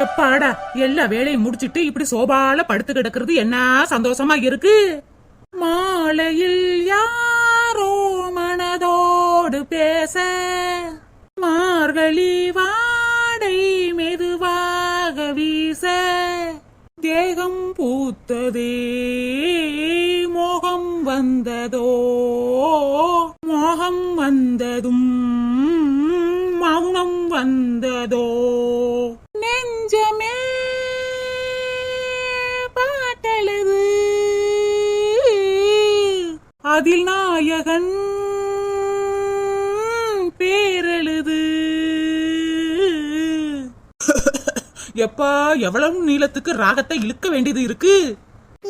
எப்பாடா எல்லா வேலையும் முடிச்சிட்டு இப்படி சோபால படுத்து கிடக்கிறது என்ன சந்தோஷமா இருக்கு? மாலையில் யாரோ மனதோடு பேச மார்கழி வாடை மெதுவாக வீச தேகம் பூத்ததே மோகம் வந்ததோ மோகம் வந்ததும் மௌனம் வந்ததோ. அதில் நாயகன் பேரெழுது. எப்பா எவ்வளவு நீளத்துக்கு ராகத்தை இழுக்க வேண்டியது இருக்கு?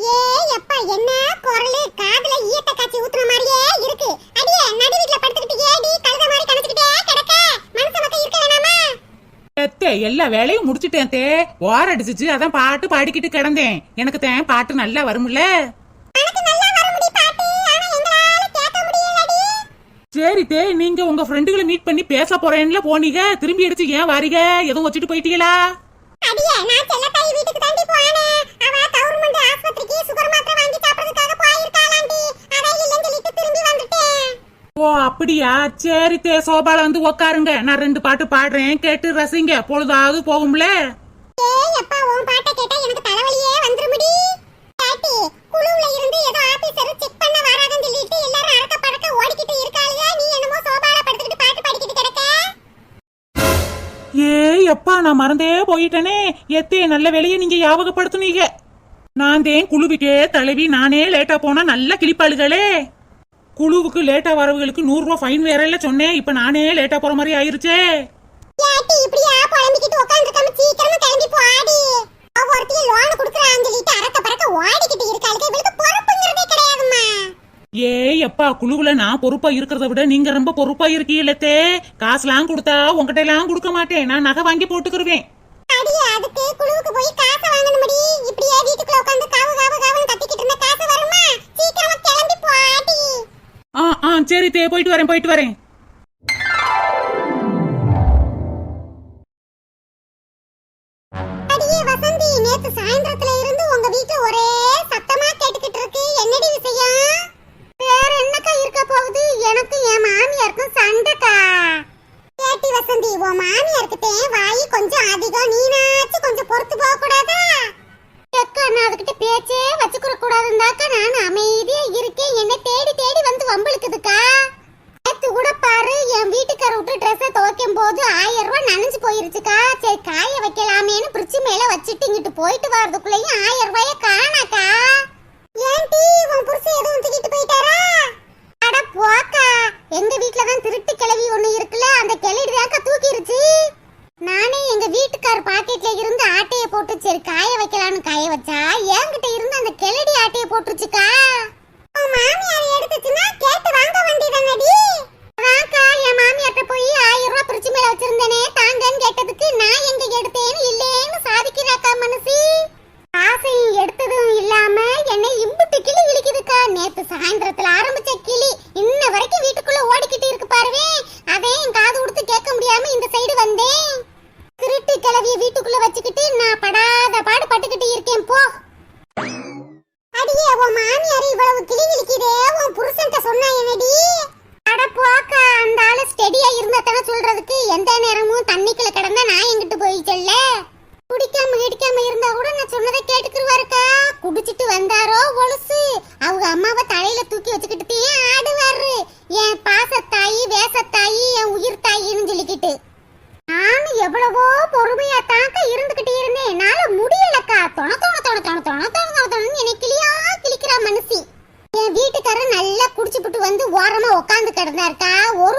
ஏ எப்பா என்ன? குரலு காதுல ஈட்ட காட்சி ஊத்துன மாதிரியே இருக்கு. அடியே நடு வீட்ல படுத்துக்கிட்டு ஏடி கழுத மாதிரி கணச்சுக்கிட்டே கிடக்க. மனசு மட்டும் இருக்க வேணாமா? எத்தே எல்லா வேலையும் முடிச்சிட்டேன் தே. ஓர அடிச்சிச்சு அதான் பாட்டு பாடிக்கிட்டு கிடந்தேன். எனக்கு தேன் பாட்டு நல்லா வரும்ல? சரி தே நீங்க உங்க ஃப்ரெண்டுகளை மீட் பண்ணி பேச போறேன்ல போனீங்க. திரும்பி அடிச்சு ஏன் வாரீங்க? எதுவும் வச்சுட்டு போயிட்டீங்களா? அடியே நான் செல்லத்தாய் வீட்டுக்கு தாண்டி போனேன். அவ கவர்மெண்ட் ஆஸ்பத்திரிக்கு சுகர் மாத்திரை வாங்கி சாப்பிடுறதுக்காக போயிருக்காளாண்டி. அதான் இல்லைன்னு சொல்லிட்டு திரும்பி வந்துட்டேன். ஓ அப்படியா? சரி தே சோபால வந்து உக்காருங்க. நான் ரெண்டு பாட்டு பாடுறேன். கேட்டு ரசிங்க. பொழுதாவது போகும்ல? நான் மறந்தே போயிட்டேனே. எத்தே நல்ல வேலையை நீங்க ஞாபகப்படுத்துனீங்க. நான் தேன் குழுவுக்கே தலைவி நானே லேட்டா போனா நல்ல கிளிப்பாளுகளே குழுவுக்கு லேட்டா வரவங்களுக்கு நூறு ரூபாய் ஃபைன் வேற இல்ல சொன்னேன். இப்ப நானே லேட்டா போற மாதிரி ஆயிருச்சே. ஏட்டி லோன் குடுக்குறான்னு சொல்லிட்டு அறக்க பறக்க ஓடிக்கிட்டு இருக்காளுக்கு இவளுக்கு பொறுப்புங்கிறதே ஏய் அப்பா குழுவுல நான் பொறுப்பா இருக்கிறத விட நீங்க ரொம்ப பொறுப்பா இருக்கீங்களே காசுலாம் கொடுத்தா உங்ககிட்ட எல்லாம் கொடுக்க மாட்டேன். நான் நகை வாங்கி போட்டுக்கிருவேன். சரி தே போயிட்டு வரேன் போயிட்டு வரேன். உன் மாமியார்கிட்ட வாய் கொஞ்சம் அதிகம். நீனாச்சும் கொஞ்சம் பொறுத்து போக கூடாதா அக்கா நான் அதுகிட்ட பேச்சே வச்சுக்கிற கூடாதுந்தாக்கா. நான் அமைதியா இருக்கேன். என்ன தேடி தேடி வந்து வம்பளுக்குதுக்கா நேத்து கூட பாரு என் வீட்டுக்கார விட்டு ட்ரெஸ்ஸை துவைக்கும் போது ஆயிரம் ரூபாய் நனைஞ்சு போயிருச்சுக்கா. சரி காய வைக்கலாமேன்னு பிரிட்ஜ் மேல வச்சுட்டு இங்கிட்டு போயிட்டு வர்றதுக்குள்ளேயும் ஆயிரம் ரூபாய காணாக்கா. ஏன்டி உன் புருஷன் எதுவும் தூக்கிட்டு போயிட்டாரா அட போக்கா எங்க வீட்ல தான் திருட்டு கிளவி ஒண்ணு இருக்குல்ல அந்த கிளவி தாக்கா தூக்கிருச்சு நானே எங்க வீட்டுக்கார் பாக்கெட்ல இருந்து ஆட்டைய போட்டு சரி காய வைக்கலாம்னு காய வச்சா என்கிட்ட இருந்து அந்த கிளடி ஆட்டைய போட்டுருச்சுக்கா உன் மாமியார் எடுத்துச்சுன்னா கேட்டு வாங்க வேண்டியதானடி அதான்க்கா என் மாமியார்ட்ட போய் ஆயிரம் ரூபாய் பிரிச்சு மேல வச்சிருந்தேனே தாங்கன்னு கேட்டதுக்கு நான் எங்க எடுத்தேன்னு இல்லேன்னு சாதிக்கிறாக்கா மனசு காசையும் எடுத்ததும் இல்லாம என்னை இம்புட்டு கிளி இழுக்குதுக்கா நேத்து சாயந்தரத்துல ஆரம்பிச்ச கிளி இன்ன வரைக்கும் வீட்டுக்குள்ள ஓடிக்கிட்டு இருக்கு பாருவே. அதே என் காது கொடுத்து கேட்க முடியாம இந்த சைடு வந்தேன். திருட்டு கிளவிய வீட்டுக்குள்ள வச்சுக்கிட்டு நான்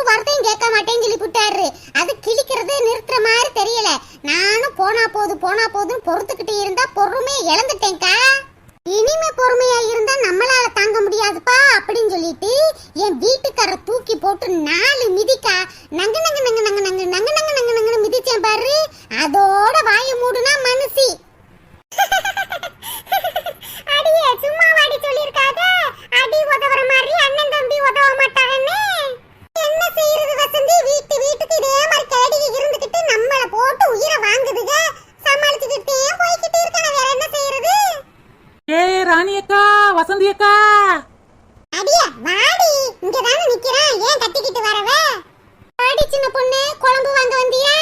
வார்த்தையும் கேட்க மாட்டேன்னு சொல்லி விட்டாரு அது கிழிக்கிறதே நிறுத்துற மாதிரி தெரியல நானும் போனா போது போனா போதுன்னு பொறுத்துக்கிட்டு இருந்தா பொறுமையை இழந்துட்டேன்க்கா இனிமே பொறுமையா இருந்தா நம்மளால தாங்க முடியாதுப்பா அப்படின்னு சொல்லிட்டு என் வீட்டுக்கார தூக்கி போட்டு நாலு மிதிக்கா நங்க நங்க நங்க நங்க நங்க நங்க நங்க நங்க நங்கன்னு மிதிச்சேன் பாரு அதோட வாயை மூடுனா மனுஷி அடியே சும்மா வாடி சொல்லிருக்காத அடி உத மாதிரி அண்ணன் தம்பி உதவ மாட்டாங்கன்னு என்ன செய்யறது வசந்தி வீட்டு வீட்டுக்கு இதே மாதிரி கேடி இருந்துகிட்டு நம்மள போட்டு உயிரை வாங்குதுங்க சமாளிச்சு வசந்தி அக்கா அடியா வாடி இங்க தானே நிக்கிறான் ஏன் கத்திக்கிட்டு வரவ வாடி சின்ன பொண்ணு குழம்பு வாங்க வந்தியா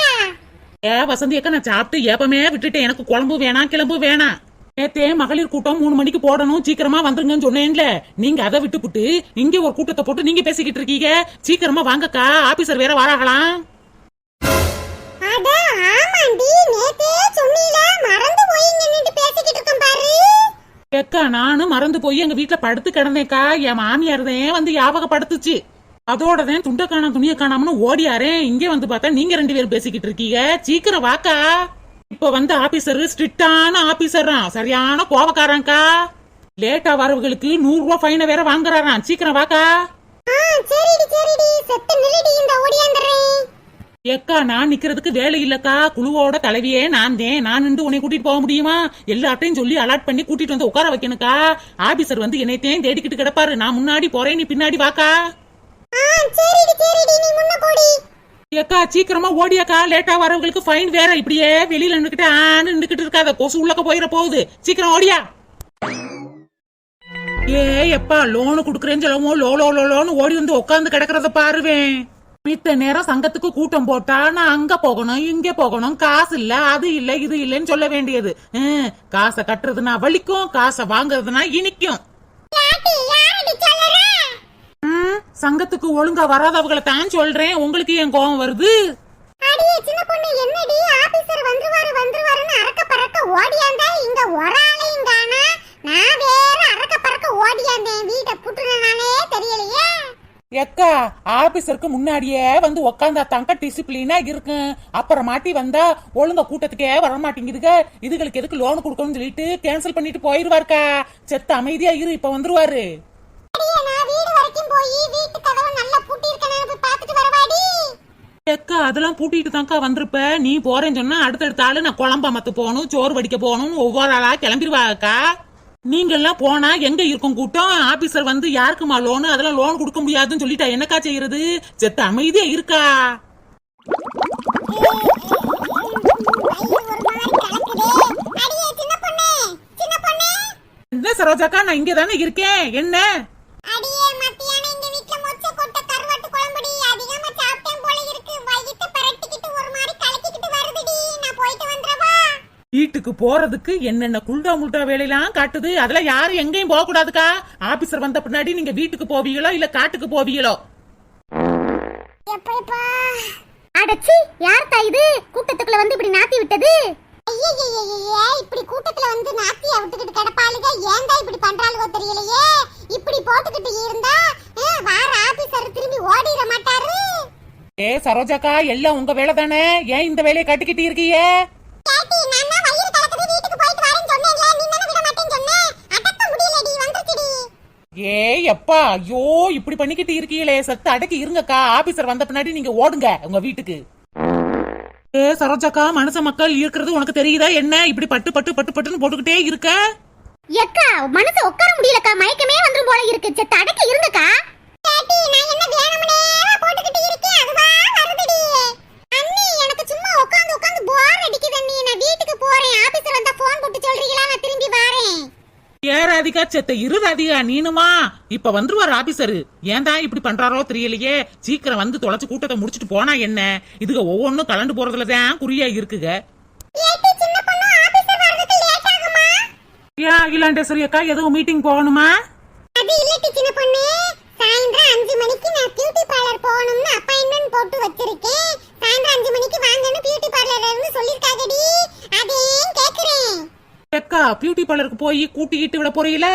ஏ வசந்தி அக்கா நான் சாப்பிட்டு ஏப்பமே விட்டுட்டேன். எனக்கு குழம்பு வேணாம் கிளம்பு வேணாம். நேத்தே மகளிர் கூட்டம் மூணு மணிக்கு போடணும். சீக்கிரமா வந்துருங்கன்னு சொன்னேன்ல. நீங்க அதை விட்டுப்புட்டு இங்க ஒரு கூட்டத்தை போட்டு நீங்க பேசிக்கிட்டு இருக்கீங்க. சீக்கிரமா வாங்கக்கா. ஆபீசர் வேற பாரு. ஏக்கா நானும் மறந்து போய் எங்க வீட்டுல படுத்து கிடந்தேக்கா என் மாமியார் தான் வந்து ஞாபகப்படுத்துச்சு. அதோட தான் துண்டை காணாம துணியை காணாமனு ஓடியாரேன் இங்க வந்து பார்த்தா நீங்க ரெண்டு பேரும் பேசிக்கிட்டு இருக்கீங்க. சீக்கிரம் வாக்கா. இப்ப வந்து ஆபீசர் ஸ்ட்ரிக்டான ஆபீசரா சரியான கோபக்காரன்க்கா லேட்டா வரவங்களுக்கு நூறு ரூபாய் ஃபைனை வேற வாங்குறாராம். சீக்கிரம் வாக்கா. ஏக்கா நான் நிக்கிறதுக்கு வேலை இல்லக்கா. குழுவோட தலைவியே நான் தான். நான் நின்று உன்னை கூட்டிட்டு போக முடியுமா? எல்லார்ட்டையும் சொல்லி அலாட் பண்ணி கூட்டிட்டு வந்து உட்கார வைக்கணுக்கா. ஆபீசர் வந்து என்னைத்தையும் தேடிக்கிட்டு கிடப்பாரு. நான் முன்னாடி போறேன் நீ பின்னாடி வாக்கா. ஏக்கா சீக்கிரமா ஓடியாக்கா லேட்டா வரவங்களுக்கு ஃபைன் வேற. இப்படியே வெளியில நின்னுக்கிட்டு ஆன்னு நின்னுக்கிட்டு இருக்காத. கொசு உள்ளக்க போயிட போகுது. சீக்கிரம் ஓடியா. ஏ எப்பா லோனு குடுக்கறேன்னு சொல்லவோ லோ லோ லோன்னு ஓடி வந்து உட்காந்து கிடக்குறத பாருவேன். மித்த நேரம் சங்கத்துக்கு கூட்டம் போட்டா நான் அங்க போகணும் இங்க போகணும். காசு இல்ல அது இல்ல இது இல்லைன்னு சொல்ல வேண்டியது. காசை கட்டுறதுனா வலிக்கும் காசை வாங்குறதுனா இனிக்கும். சங்கத்துக்கு ஒழுங்கா வராதவங்களை தான் சொல்றேன். உங்களுக்கு ஏன் கோவம் வருது? அடியே சின்ன பொண்ணு என்னடி? ஆபீசர் வந்துருவாரு வந்துருவாருன்னு அரக்க பறக்க ஓடியாந்தா? இங்க ஒரு ஆளையும் காணா. நான் வேற அரக்க பறக்க ஓடியாந்தேன் வீட்டை தெரியலையே. எக்கா ஆபீசருக்கு முன்னாடியே வந்து உக்காந்தா தாங்க டிசிப்ளினா இருக்கும் அப்புறம் மாட்டி வந்தா ஒழுங்கா கூட்டத்துக்கே வர மாட்டேங்குதுங்க இதுகளுக்கு எதுக்கு லோன் கொடுக்கணும்னு சொல்லிட்டு கேன்சல் பண்ணிட்டு போயிருவாருக்கா. செத்த அமைதியா இரு இப்ப வந்துருவாரு. எக்கா அதெல்லாம் பூட்டிட்டு தான்க்கா வந்திருப்ப. நீ போறேன்னு சொன்னா அடுத்தடுத்த ஆளு நான் குழம்பா மத்து போகணும் சோறு வடிக்க போகணும்னு ஒவ்வொரு ஆளா கிளம்பிடுவாக்கா நீங்க எல்லாம் போனா எங்க இருக்கும் கூட்டம்? ஆபீசர் வந்து யாருக்குமா லோனு அதெல்லாம் லோன் கொடுக்க முடியாதுன்னு சொல்லிட்டா என்னக்கா செய்யறது? செத்த அமைதியா இருக்கா? என்ன சரோஜாக்கா நான் இங்க தானே இருக்கேன்? என்ன? வீட்டுக்கு போறதுக்கு என்னென்ன குல்டா முல்டா வேலையெல்லாம் காட்டுது? அதெல்லாம் யாரும் எங்கேயும் போக கூடாதுக்கா ஆபீசர் வந்த பின்னாடி நீங்க வீட்டுக்கு போவீங்களோ இல்ல காட்டுக்கு போவீங்களோ? அடச்சி யார் தா இது? கூட்டத்துக்குள்ள வந்து இப்படி நாத்தி விட்டது? இப்படி கூட்டத்துல வந்து நாத்தியா விட்டுக்கிட்டு கிடப்பாளுக? ஏன்டா இப்படி பண்றாளுகோ தெரியலையே? இப்படி போட்டுக்கிட்டு இருந்தா வார ஆபீசர் திரும்பி ஓடிட மாட்டாரு? ஏ சரோஜாக்கா எல்லாம் உங்க வேலை தானே ஏன் இந்த வேலையை கட்டிக்கிட்டு இருக்கீங்க? எப்பா ஐயோ இப்படி பண்ணிக்கிட்டு இருக்கீங்களே சத்து அடக்கி இருங்கக்கா. ஆபீசர் வந்த பின்னாடி நீங்க ஓடுங்க உங்க வீட்டுக்கு. ஏ சரோஜாக்கா மனுஷ மக்கள் இருக்கிறது உனக்கு தெரியுதா என்ன? இப்படி பட்டு பட்டு பட்டு பட்டுன்னு போட்டுக்கிட்டே இருக்க? எக்கா மனசு உட்கார முடியலக்கா. மயக்கமே வந்துரும் போல இருக்கு. செத்த அடக்க இருங்கக்கா. கேட்டி நான் என்ன வேணும்னே போட்டுக்கிட்டு எனக்கு சும்மா உட்கார்ந்து உட்கார்ந்து போர் அடிக்குது அண்ணி. நான் வீட்டுக்கு போறேன். ஆபீசர் வந்தா போன் போட்டு சொல்றீங்களா? நான் திரும்பி வரேன். ஏ ராதிகா செத்த இரு ராதிகா நீனுமா? இப்ப வந்துருவார் ஆபீசரு ஏன்டா இப்படி பண்றாரோ தெரியலையே. சீக்கிரம் வந்து தொலைச்சு கூட்டத்தை முடிச்சிட்டு போனா என்ன? இதுக ஒவ்வொன்றும் கலந்து போறதுல தான் குறியா இருக்குங்க ஆகுமா? ஏன் அகிலாண்டேஸ்வரி அக்கா எதுவும் மீட்டிங் போகணுமா? அது இல்லட்டி சின்ன பொண்ணு. சாயந்தரம் அஞ்சு மணிக்கு நான் பியூட்டி பார்லர் போகணும்னு அப்பாயின்மெண்ட் போட்டு வச்சிருக்கேன். சாயந்தரம் அஞ்சு மணிக்கு வாங்கன்னு பியூட்டி பார்லர்ல இருந்து சொல்லிருக்காங்கடி அதையும் கேக்குறேன்? அக்கா பியூட்டி பார்லருக்கு போய் கூட்டிக்கிட்டு விட போறீங்களா?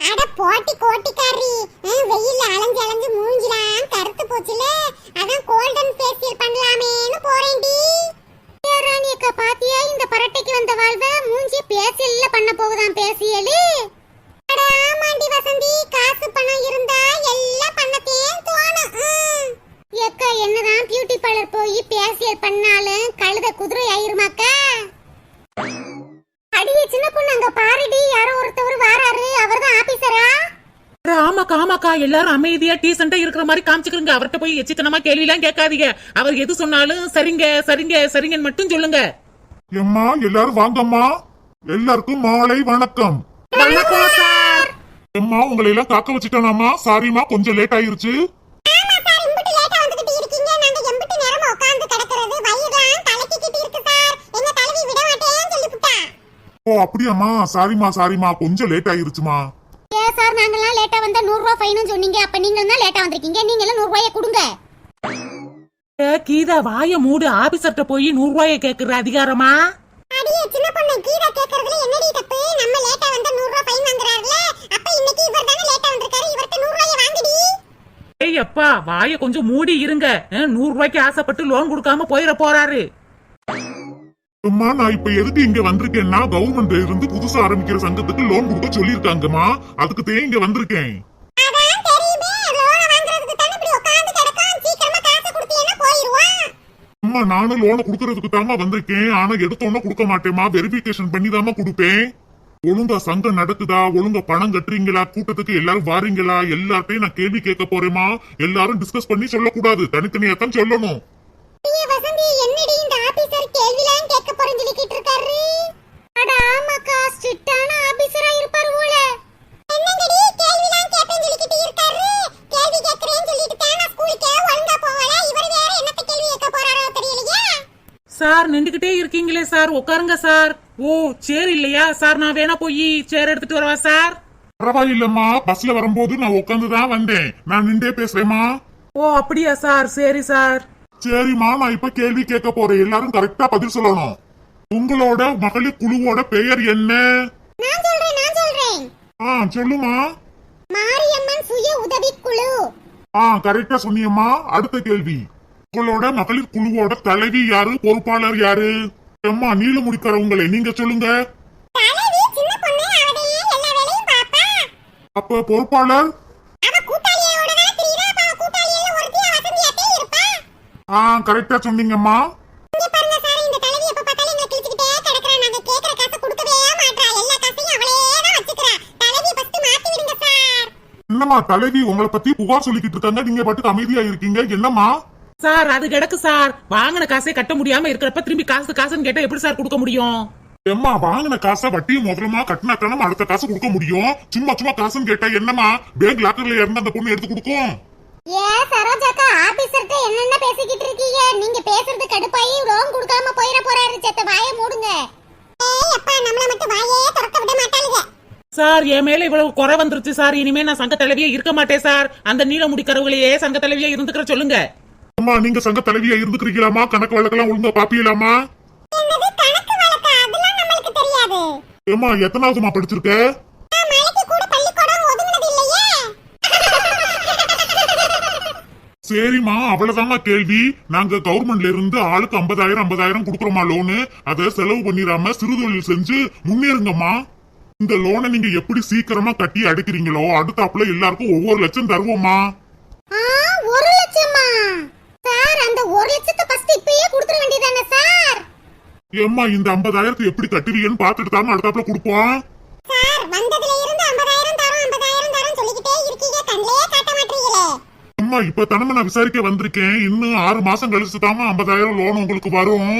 அட போட்டி கோட்டிக்காரி. ஹம், வெயில்ல அலைஞ்சு அலைஞ்சு மூஞ்சிலாம் கருத்து போச்சுல. அதான் கோல்டன் ஃபேஷியல் பண்ணலாமேன்னு போறேன்டி. ராணி அக்கா பாத்தியா? இந்த பரட்டைக்கு வந்த வாழ்வ மூஞ்சி பேசியல்ல பண்ண போகுதான் பேசியலு. அட ஆமாண்டி வசந்தி. காசு பணம் இருந்தா எல்லாம் பண்ணத்தே தோணும். எக்கா என்னதான் பியூட்டி பார்லர் போய் பேசியல் பண்ணாலும் கழுத குதிரை ஆயிருமாக்கா அடியே சின்ன பொண்ணு அங்க பாருடி யாரோ ஒருத்தவர் வாராரு அவர்தான் ஆபீசரா அட, ஆமாக்கா ஆமாக்கா எல்லாரும் அமைதியா டீசெண்டா இருக்கிற மாதிரி காமிச்சுக்கிறீங்க. அவர்கிட்ட போய் எச்சித்தனமா கேள்வி எல்லாம் கேட்காதீங்க. அவர் எது சொன்னாலும் சரிங்க சரிங்க சரிங்கன்னு மட்டும் சொல்லுங்க. எம்மா எல்லாரும் வாங்கம்மா. எல்லாருக்கும் மாலை வணக்கம். வணக்கம் சார். அம்மா உங்களை எல்லாம் காக்க வச்சுட்டானாமா? சாரிம்மா கொஞ்சம் லேட் ஆயிருச்சு. ஆமா சார். இம்புட்டு லேட்டா வந்துகிட்டு இருக்கீங்க. நாங்க எம்புட்டு நேரமா உட்கார்ந்து கிடக்கிறது. வயிறுலாம் கலக்கிக்கிட்டு இருக்கு சார். எங்க தலைவி விட மாட்டேன்னு சொல்லிவிட்டா ஓ அப்படியாம்மா. சாரிம்மா சாரிம்மா கொஞ்சம் லேட் ஆயிருச்சுமா சார். நாங்கெல்லாம் லேட்டா வந்தா நூறு ரூபாய் சொன்னீங்க. அப்ப நீங்க தான் லேட்டா வந்திருக்கீங்க. நீங்க எல்லாம் நூறு ரூபாயை கொடுங்க. ஏ, கீதா வாய மூடு. ஆபீசர்ட்ட போய் நூறு ரூபாய கேக்குற அதிகாரமா? அடியே சின்ன பொண்ணு. கீதா கேக்குறதுல என்னடி தப்பு? நம்ம லேட்டா வந்தா நூறு ரூபாய் ஃபைன் வாங்குறாருல அப்ப இன்னைக்கு இவர் தானே லேட்டா வந்திருக்காரு. இவர்ட்ட நூறு ரூபாயை வாங்குடி. ஏய் அப்பா வாய கொஞ்சம் மூடி இருங்க. நூறு ரூபாய்க்கு ஆசைப்பட்டு லோன் கொடுக்காம போயிட போறாரு. அம்மா நான் இப்ப எதுக்கு இங்க வந்திருக்கேன்னா கவர்மெண்ட்ல இருந்து புதுசா ஆரம்பிக்கிற சங்கத்துக்கு லோன் கொடுக்க சொல்லியிருக்காங்கம்மா. அதுக்கு தான் இங்க வந்திருக்கேன் அம்மா நானும் லோனை கொடுக்கறதுக்கு தாமா வந்திருக்கேன். ஆனா எடுத்தோன்னே கொடுக்க மாட்டேம்மா. வெரிஃபிகேஷன் பண்ணி தாமா கொடுப்பேன். ஒழுங்கா சங்கம் நடக்குதா? ஒழுங்கா பணம் கட்டுறீங்களா? கூட்டத்துக்கு எல்லாரும் வாரீங்களா? எல்லார்ட்டையும் நான் கேள்வி கேட்க போறேமா எல்லாரும் டிஸ்கஸ் பண்ணி சொல்லக்கூடாது. தனித்தனியா தான் சொல்லணும் ஐயா வசந்தி என்னடி இந்த ஆபீசர் கேள்விலாம் கேட்க போறேன்னு சொல்லிக்கிட்டு இருக்காரு அட ஆமாக்கா ஸ்ட்ரிக்டான ஆபீசரா இருப்பாரு போல என்னங்கடி கேள்விலாம் கேட்பேன்னு சொல்லிக்கிட்டு இருக்காரு கேள்வி கேட்கறேன்னு சொல்லிட்டு தான் நான் ஸ்கூலுக்கே ஒழுங்கா போகல இவர் வேற என்னத்த கேள்வி கேட்க போறாரோ தெரியலையே சார் நின்றுகிட்டே இருக்கீங்களே சார் உட்காருங்க சார். ஓ சேர் இல்லையா? சார் நான் வேணா போய் சேர் எடுத்துட்டு வரவா சார்? பரவாயில்லம்மா. பஸ்ல வரும்போது நான் உட்காந்து தான் வந்தேன். நான் நின்றே பேசுறேம்மா. ஓ அப்படியா சார்? சரி சார். சரிம்மா நான் இப்ப கேள்வி கேட்க போறேன். எல்லாரும் கரெக்டா பதில் சொல்லணும். உங்களோட மகளிர் குழுவோட பெயர் என்ன? நான் சொல்றேன் நான் சொல்றேன். ஆ சொல்லுமா மாரியம்மன் சுய உதவிக்குழு ஆ கரெக்டா சொன்னியம்மா. அடுத்த கேள்வி. உங்களோட மகளிர் குழுவோட தலைவி யாரு? பொறுப்பாளர் யாரு? அம்மா நீல முடிக்கிறவங்களே நீங்க சொல்லுங்க. அப்ப பொறுப்பாளர்? ஆ கரெக்டா சொன்னீங்கம்மா. என்னம்மா தலைவி உங்களை பத்தி புகார் சொல்லிக்கிட்டு இருக்காங்க. நீங்க பாட்டுக்கு அமைதியா இருக்கீங்க. என்னம்மா? சார் அது கிடக்கு சார். வாங்கின காசே கட்ட முடியாம இருக்கிறப்ப திரும்பி காசு காசுன்னு கேட்டா எப்படி சார் கொடுக்க முடியும்? எம்மா வாங்கின காசை வட்டியும் முதலமா கட்டினா தானே அடுத்த காசு கொடுக்க முடியும்? சும்மா சும்மா காசுன்னு கேட்டா என்னம்மா? பேங்க் லாக்கர்ல இருந்து அந்த பொண்ணு எடுத்து கொடுக்கும்? ஏ சரோஜாக்கா ஆபீசர்ட்ட என்னென்ன பேசிக்கிட்டு இருக்கீங்க? நீங்க பேசுறது கடுப்பாயி லோன் கொடுக்காம போயிட போறாரு செத்த வாயை மூடுங்க. ஏய் அப்பா நம்மள மட்டும் வாயே திறக்க விட மாட்டாளுங்க. சார் என் மேல இவ்வளவு குறை வந்துருச்சு சார். இனிமே நான் சங்க தலைவியே இருக்க மாட்டேன் சார். அந்த நீல முடிக்கிறவங்களையே சங்க தலைவியே இருந்துக்கிற சொல்லுங்க. அம்மா நீங்க சங்க தலைவியா இருந்துக்கிறீங்களாமா கணக்கு வழக்கெல்லாம் ஒழுங்கா பாப்பீங்களாமா ஏம்மா எத்தனாவதுமா படிச்சிருக்க? சரிம்மா அவ்வளவுதாம்மா கேள்வி. நாங்க கவர்மெண்ட்ல இருந்து ஆளுக்கு ஐம்பதாயிரம் ஐம்பதாயிரம் கொடுக்குறோமா லோனு அதை செலவு பண்ணிடாம சிறுதொழில் செஞ்சு முன்னேறுங்கம்மா. இந்த லோனை நீங்க எப்படி சீக்கிரமா கட்டி அடைக்கிறீங்களோ அடுத்தாப்புல எல்லாருக்கும் ஒவ்வொரு லட்சம் தருவோம்மா. ஒரு லட்சமா அந்த ஒரு லட்சத்தை ஃபர்ஸ்ட் இப்பயே கொடுத்துட வேண்டியதானே சார் ஏம்மா இந்த ஐம்பதாயிரத்தை எப்படி கட்டுவீங்கன்னு பாத்துட்டு தாம அடுத்தாப்புல கொடுப்போம்? சார் வந்ததுல இருந்து 50000 தரோம் 50000 தரோம் சொல்லிக்கிட்டே இருக்கீங்க கண்ணிலே காட்ட மாட்டீங்களே. அம்மா இப்ப தானே நான் விசாரிக்க வந்திருக்கேன். இன்னும் ஆறு மாசம் கழிச்சு தாமா ஐம்பதாயிரம் லோன் உங்களுக்கு வரும்.